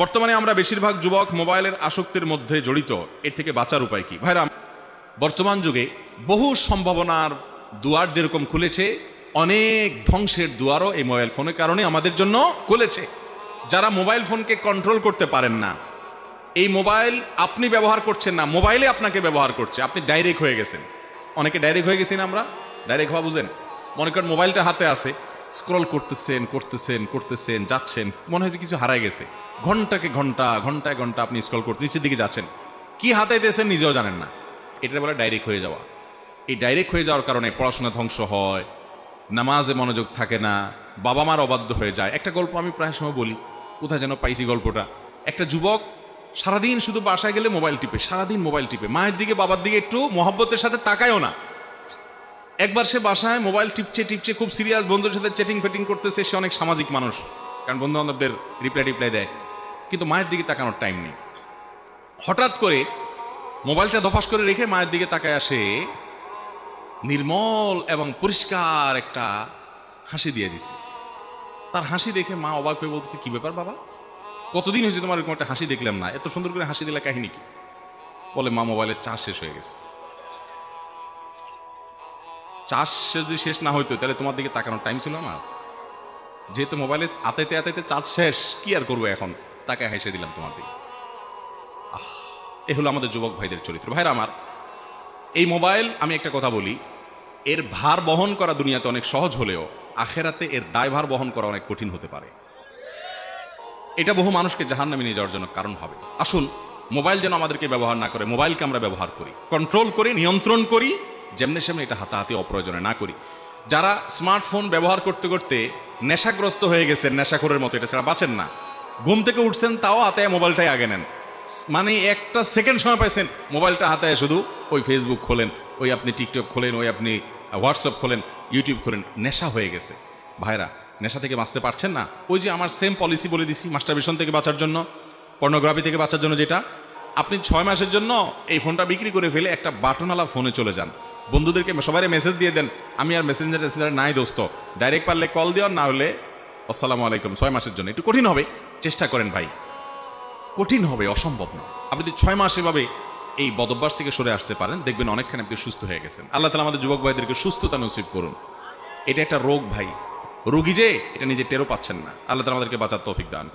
বর্তমানে আমরা বেশিরভাগ যুবক মোবাইলের আসক্তির মধ্যে জড়িত। এর থেকে বাঁচার উপায় কি? ভাইরা, বর্তমান যুগে বহু সম্ভাবনার দুয়ার যেরকম খুলেছে, অনেক ধ্বংসের দুয়ারও এই মোবাইল ফোনের কারণে আমাদের জন্য খুলেছে। যারা মোবাইল ফোনকে কন্ট্রোল করতে পারেন না, এই মোবাইল আপনি ব্যবহার করছেন না, মোবাইলে আপনাকে ব্যবহার করছে, আপনি ডাইরেক্ট হয়ে গেছেন। অনেকে ডাইরেক্ট হয়ে গেছেন আমরা? ডাইরেক্ট হওয়া বুঝেন? মনে করেন মোবাইলটা হাতে আছে স্ক্রল করতেছেন করতেছেন করতেছেন, যাচ্ছেন, মনে হচ্ছে কিছু হারায় গেছে। ঘন্টাকে ঘণ্টা, ঘন্টায় ঘণ্টা আপনি স্ক্রল করতে, নিচের দিকে যাচ্ছেন। কি হাতে দিয়েছেন নিজেও জানেন না। এটা বলে ডাইরেক্ট হয়ে যাওয়া। এই ডাইরেক্ট হয়ে যাওয়ার কারণে পড়াশোনা ধ্বংস হয়, নামাজে মনোযোগ থাকে না বাবা মার অবাধ্য হয়ে যায়। একটা গল্প আমি প্রায় সময় বলি, কোথায় যেন পাইছি গল্পটা। একটা যুবক সারাদিন শুধু বাসায় গেলে মোবাইল টিপে, সারাদিন মোবাইল টিপে। মায়ের দিকে, বাবার দিকে একটু মহব্বতের সাথে তাকায়ও না। একবার সে বাসায় মোবাইল টিপছে টিপছে, খুব সিরিয়াস বন্ধুর সাথে চেটিং ফেটিং করতেছে, সে অনেক সামাজিক মানুষ। কারণ বন্ধু বান্ধবদের রিপ্লাই টিপ্লাই দেয়। কিন্তু মায়ের দিকে তাকানোর টাইম নেই। হঠাৎ করে মোবাইলটা ধপাস করে রেখে মায়ের দিকে তাকায় আসে নির্মল এবং পরিষ্কার একটা হাসি দিয়ে দিছে। তার হাসি দেখে মা অবাক হয়ে বলতেছে, কি ব্যাপার বাবা? কতদিন হয়েছে তোমার এরকম একটা হাসি দেখলাম না? এত সুন্দর করে হাসি দিলে কাহিনী কি? বলে, মা, মোবাইলের চার্জ শেষ হয়ে গেছে। চার্জ যদি শেষ না হইতো, তাহলে তোমার দিকে তাকানোর টাইম ছিল আমার। যেহেতু মোবাইলে আতাইতে আতাইতে চার্জ শেষ, কি আর করব এখন? তাকে হেসে দিলাম তোমার দিকে আহ, এ হলো আমাদের যুবক ভাইদের চরিত্র। ভাইরা আমার, এই মোবাইল আমি একটা কথা বলি, এর ভার বহন করা দুনিয়াতে অনেক সহজ হলেও আখেরাতে এর দায়ভার বহন করা অনেক কঠিন হতে পারে। এটা বহু মানুষকে জাহান নামে নিয়ে যাওয়ার জন্য কারণ হবে। আসুন, মোবাইল যেন আমাদেরকে ব্যবহার না করে, মোবাইলকে আমরা ব্যবহার করি। কন্ট্রোল করি, নিয়ন্ত্রণ করি, যেমনি সেমনি এটা হাতাহাতি অপ্রয়োজনে না করি। যারা স্মার্টফোন ব্যবহার করতে করতে নেশাগ্রস্ত হয়ে গেছেন নেশাখোরের মতো। এটা ছাড়া বাঁচেন না। ঘুম থেকে উঠছেন, তাও হাতে মোবাইলটাই আগে নেন। মানে একটা সেকেন্ড সময় পাইছেন, মোবাইলটা হাতে শুধু ওই ফেসবুক খোলেন, ওই আপনি টিকটক খোলেন, ওই আপনি হোয়াটসঅ্যাপ খোলেন ইউটিউব খোলেন, নেশা হয়ে গেছে। ভাইরা, নেশা থেকে বাঁচতে পারছেন না? ওই যে আমার সেম পলিসি বলে দিছি, মাস্টারবেশন থেকে বাঁচার জন্য পর্নোগ্রাফি থেকে বাঁচার জন্য যেটা আপনি ছয় মাসের জন্য এই ফোনটা বিক্রি করে ফেলে একটা বাটনওয়ালা ফোনে চলে যান। বন্ধুদেরকে সবাই মেসেজ দিয়ে দেন, আমি আর মেসেঞ্জার টেসেঞ্জার নাই দোস্ত। ডাইরেক্ট পারলে কল দেওয়ার না হলে আসসালামু আলাইকুম, ছয় মাসের জন্য। একটু কঠিন হবে, চেষ্টা করেন ভাই। কঠিন হবে, অসম্ভব না। আপনি যদি ছয় মাস এভাবে এই বদভ্যাস থেকে সরে আসতে পারেন, দেখবেন অনেকখানি আপনি সুস্থ হয়ে গেছেন। আল্লাহ তালা আমাদের যুবক ভাইদেরকে সুস্থতা নসিব করুন। এটা একটা রোগ ভাই। রোগী যে, এটা নিজে টেরও পাচ্ছেন না। আল্লাহ তালা আমাদেরকে বাঁচার তৌফিক দান করুন।